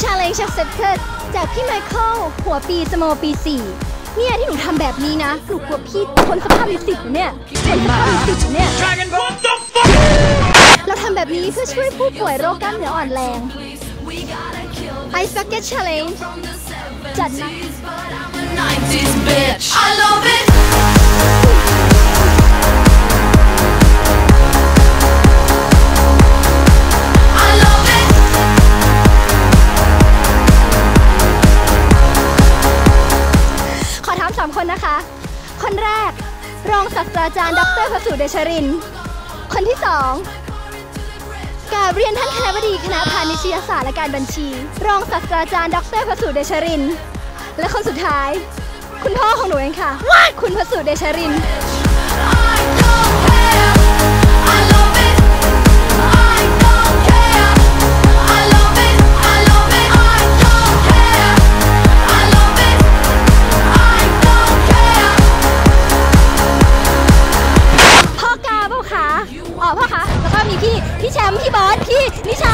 Challenge Accepted จากพี่ไมเคิลหัวปีสโมปี 4 เนี่ยที่หนูทำแบบนี้นะหนูกลัวพี่คนสภาพนิสิตอยู่เนี่ยคนสภาพนิสิตอยู่เนี่ย Dragon, what the fuck? เราทำแบบนี้เพื่อช่วยผู้ป่วยโรคกล้ามเนื้ออ่อนแรง Ice Bucket Challenge จัดนะ สามคนนะคะ คนแรก รองศาสตราจารย์ ดรพระสุเดชรินทร์คนที่สองกราบเรียนท่านคณะบดีคณะพาณิชยศาสตร์และการบัญชี รองศาสตราจารย์ ดรพระสุเดชรินทร์และคนสุดท้าย คุณพ่อของหนูเองค่ะคุณพระสุเดชริน พ่อคะแล้วก็มีพี่พี่แชมป์พี่บอสพี่นิช